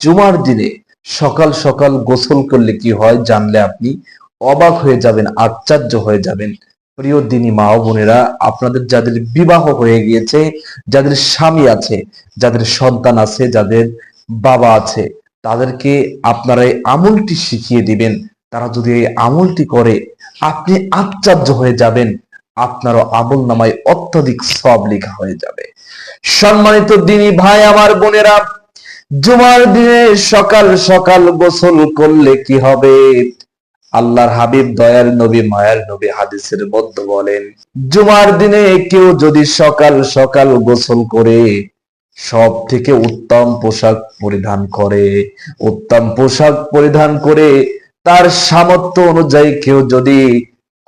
জুমার দিনে সকাল সকাল গোসল করলে কি হয় জানলে আপনি অবাক হয়ে যাবেন, আশ্চর্য হয়ে যাবেন। প্রিয় দিনী মা ও বোনেরা, আপনাদের যাদের বিবাহ হয়ে গিয়েছে, যাদের স্বামী আছে, যাদের সন্তান আছে, যাদের বাবা আছে, তাদেরকে আপনারা এই আমলটি শিখিয়ে দিবেন। তারা যদি এই আমলটি করে, আপনি আশ্চর্য হয়ে যাবেন। আপনারও আমল নামায় অত্যধিক সব লেখা হয়ে যাবে। সম্মানিত দিনী ভাই, আমার বোনেরা জুমার দিনে সকাল সকাল গোসল করলে কি হবে? আল্লাহর হাবিব দয়ার নবী, মায়ার নবী হাদিসের মধ্যে বলেন, জুমার দিনে কেউ যদি সকাল সকাল গোসল করে সব থেকে উত্তম পোশাক পরিধান করে, উত্তম পোশাক পরিধান করে, তার সামর্থ্য অনুযায়ী কেউ যদি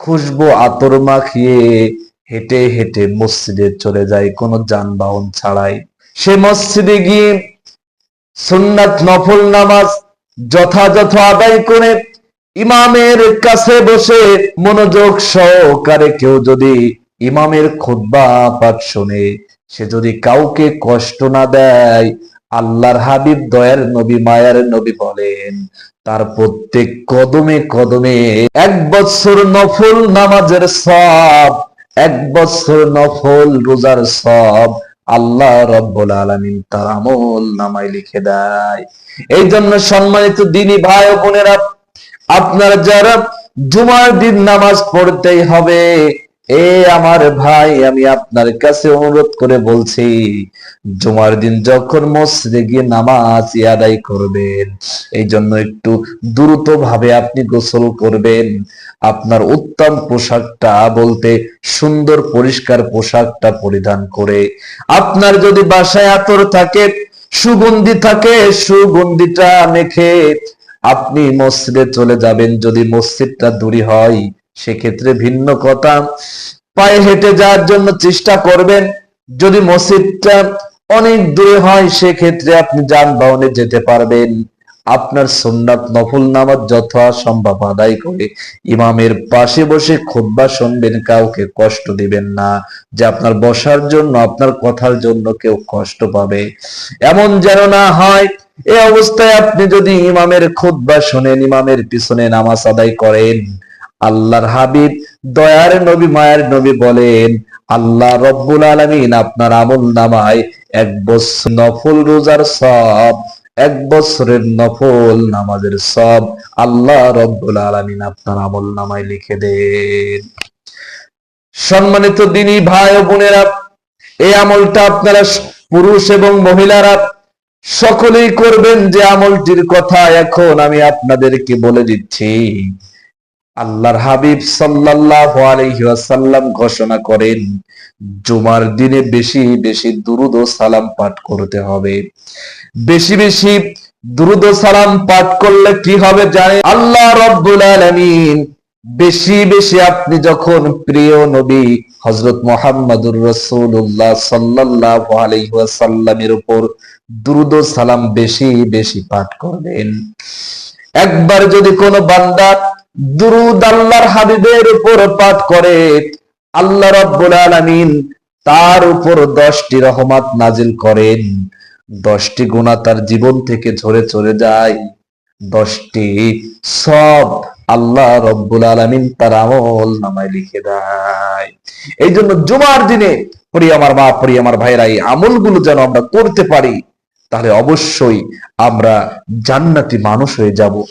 খুশবু আতর মাখিয়ে হেঁটে হেঁটে মসজিদে চলে যায়, কোনো যানবাহন ছাড়াই, সে মসজিদে গিয়ে সুন্নাত নফল নামাজ যথাযথ আদায় করে ইমামের কাছে বসে মনোযোগ সহকারে কেউ যদি ইমামের খুতবা পাঠ শোনে, সে যদি কাউকে কষ্ট না দেয়, আল্লাহর হাবিব দয়ার নবী, মায়ার নবী বলেন, তার প্রত্যেক কদমে কদমে এক বছর নফল নামাজের সব এক বছর নফল রোজার সব আল্লাহ রব্বুল আলামিন তার আমল নামায় লিখে দেয়। এই জন্য সম্মানিত দিনই ভাই বোনেরা, আপনারা যারা জুমার দিন নামাজ পড়তেই হবে এ আমার ভাই, আমি আপনার কাছে অনুরোধ করে বলছি, জুমার দিন যখন মসজিদে গিয়ে নামাজ আদায় করবেন, এই জন্য একটু দ্রুত ভাবে আপনি গোসল করবেন। আপনার উত্তম পোশাকটা বলতে সুন্দর পরিষ্কার পোশাকটা পরিধান করে। আপনার যদি বাসায় আতর থাকে, সুগন্ধি থাকে, সুগন্ধিটা মেখে আপনি মসজিদে চলে যাবেন। যদি মসজিদটা দূরে হয় সেক্ষেত্রে ভিন্ন কথা। পায়ে হেঁটে যাওয়ার জন্য চেষ্টা করবেন। যদি মসজিদটা অনেক দূরে হয়, সেক্ষেত্রে আপনি যানবাহনে যেতে পারবেন। আপনার সুন্নাত নফল নামাজ যথা সম্ভব আদায় করে ইমামের পাশে বসে খুতবা শুনবেন, কাউকে কষ্ট দিবেন না। যে আপনার বসার জন্য, আপনার কথার জন্য কেউ কষ্ট পাবে। এমন যেন না হয়, এ অবস্থায় আপনি যদি ইমামের খুতবা শোনেন, ইমামের পিছনে নামাজ আদায় করেন। আল্লাহর হাবিব দয়ার নবী, মায়ের নবী বলেন, আল্লাহ রব্বুল আলামিন আপনার আমল নামায় এক বছর নফল রোজার সব, এক বছরের নফল নামাজের সব আল্লাহ রব্বুল আলামিন আপনার আমল নামায় লিখে দেন। সম্মানিত দিনই ভাই ও বোনেরা, এই আমলটা আপনারা পুরুষ এবং মহিলারা সকলেই করবেন যে আমলটির কথা এখন আমি আপনাদেরকে বলে দিচ্ছি। আল্লাহর হাবিব সাল্লাল্লাহু আলাইহি ওয়াসাল্লাম ঘোষণা করেন, জুমার দিনে বেশি বেশি দুরুদ ও সালাম পাঠ করতে হবে। বেশি বেশি দুরুদ ও সালাম পাঠ করলে কি হবে জানে আল্লাহ রব্বুল আলামিন বেশি বেশি আপনি যখন প্রিয় নবী হযরত মুহাম্মদুর রাসূলুল্লাহ সাল্লাল্লাহু আলাইহি ওয়াসাল্লামের উপর দুরুদ ও সালাম বেশি বেশি পাঠ করবেন। একবার যদি কোনো বান্দা দুরুদ আল্লাহর হাবিবের উপর পাঠ করে। আল্লাহ রাব্বুল আলামিন তার উপর দশটি রহমত নাজিল করেন। দশটি গুণা তার জীবন থেকে ঝরে চলে যায়। দশটি সব আল্লাহ রব্বুল আলামিন তার আমল নামায় লিখে দেয়। এই জন্য জুমার দিনে প্রিয় আমার মা, প্রিয় আমার ভাইরা এই আমলগুলো যেন আমরা করতে পারি, তাহলে অবশ্যই আমরা জান্নাতি মানুষ হয়ে যাব।